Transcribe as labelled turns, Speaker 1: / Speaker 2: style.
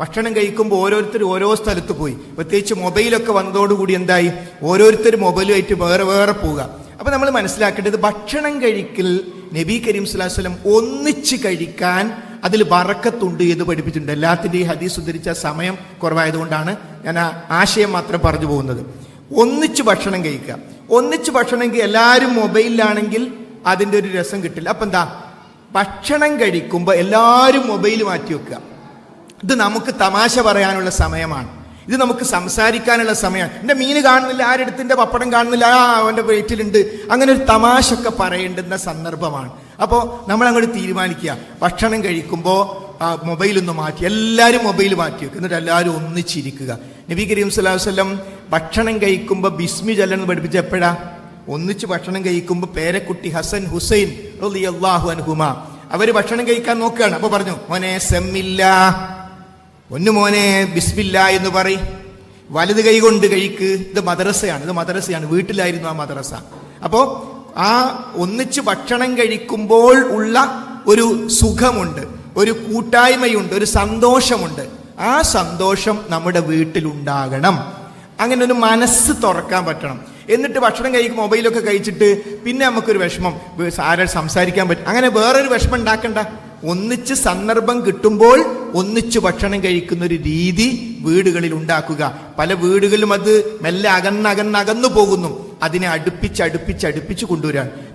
Speaker 1: ഭക്ഷണം കഴിക്കുമ്പോൾ ഓരോരുത്തർ ഓരോ സ്ഥലത്ത് പോയി. പ്രത്യേകിച്ച് മൊബൈലൊക്കെ വന്നതോടുകൂടി എന്തായി? ഓരോരുത്തർ മൊബൈലുമായിട്ട് വേറെ വേറെ പോവുക. അപ്പൊ നമ്മൾ മനസ്സിലാക്കേണ്ടത് ഭക്ഷണം കഴിക്കൽ നബി കരീം സ്വലാസ്ലം ഒന്നിച്ച് കഴിക്കാൻ അതിൽ വറക്കത്തുണ്ട് എന്ന് പഠിപ്പിച്ചിട്ടുണ്ട്. എല്ലാത്തിന്റെ ഈ ഹദീസ് ഉദ്ധരിച്ച സമയം കുറവായതുകൊണ്ടാണ് ഞാൻ ആ ആശയം മാത്രം പറഞ്ഞു പോകുന്നത്. ഒന്നിച്ച് ഭക്ഷണം കഴിക്കുക. ഒന്നിച്ച് ഭക്ഷണം കഴിക്കുക. എല്ലാവരും മൊബൈലിലാണെങ്കിൽ അതിന്റെ ഒരു രസം കിട്ടില്ല. അപ്പം എന്താ? ഭക്ഷണം കഴിക്കുമ്പോൾ എല്ലാവരും മൊബൈൽ മാറ്റി വെക്കുക. ഇത് നമുക്ക് തമാശ പറയാനുള്ള സമയമാണ്. ഇത് നമുക്ക് സംസാരിക്കാനുള്ള സമയമാണ്. എന്റെ മീൻ കാണുന്നില്ല ആരെടുത്തിന്റെ പപ്പടം കാണുന്നില്ല ആ അവന്റെ വെയിറ്റിലുണ്ട് അങ്ങനെ ഒരു തമാശ ഒക്കെ പറയേണ്ടുന്ന സന്ദർഭമാണ്. അപ്പോൾ നമ്മൾ അങ്ങോട്ട് തീരുമാനിക്കുക. ഭക്ഷണം കഴിക്കുമ്പോൾ മൊബൈലൊന്ന് മാറ്റി. എല്ലാവരും മൊബൈൽ മാറ്റി വെക്കുക എന്നിട്ട് എല്ലാവരും ഒന്നിച്ചിരിക്കുക. നബി കരീം സ്വലാഹു വല്ലം ഭക്ഷണം കഴിക്കുമ്പോൾ ബിസ്മി ചൊല്ലെന്ന് പഠിപ്പിച്ച എപ്പോഴാ? ഒന്നിച്ച് ഭക്ഷണം കഴിക്കുമ്പോൾ പേരക്കുട്ടി ഹസൻ ഹുസൈൻ അള്ളാഹു അൻഹുമ. അവർ ഭക്ഷണം കഴിക്കാൻ നോക്കുകയാണ്. അപ്പോൾ പറഞ്ഞു മോനെ സെമ്മില്ല. ഒന്ന് മോനെ ബിസ്മില്ല എന്ന് പറയും. വലത് കൈ കൊണ്ട് കഴിക്ക് ഇത് മദ്രസയാണ് ഇത് മദ്രസയാണ് വീട്ടിലായിരുന്നു ആ മദ്രസ. അപ്പോ ആ ഒന്നിച്ച് ഭക്ഷണം കഴിക്കുമ്പോൾ ഉള്ള ഒരു സുഖമുണ്ട് ഒരു കൂട്ടായ്മയുണ്ട് ഒരു സന്തോഷമുണ്ട്. ആ സന്തോഷം നമ്മുടെ വീട്ടിലുണ്ടാകണം. അങ്ങനെ ഒരു മനസ്സ് തുറക്കാൻ പറ്റണം. എന്നിട്ട് ഭക്ഷണം കഴിക്കും മൊബൈലൊക്കെ കഴിച്ചിട്ട് പിന്നെ നമുക്കൊരു വിഷമം ആരാൾ ആരാ സംസാരിക്കാൻ പറ്റും. അങ്ങനെ വേറൊരു വിഷമം ഉണ്ടാക്കണ്ട. ഒന്നിച്ച് സന്ദർഭം കിട്ടുമ്പോൾ ഒന്നിച്ച് ഭക്ഷണം കഴിക്കുന്ന ഒരു രീതി വീടുകളിൽ ഉണ്ടാക്കുക. പല വീടുകളിലും അത് മെല്ലെ അകന്നകന്നകന്നു പോകുന്നു. അതിനെ അടുപ്പിച്ച് അടുപ്പിച്ച് അടുപ്പിച്ച് കൊണ്ടുവരാൻ.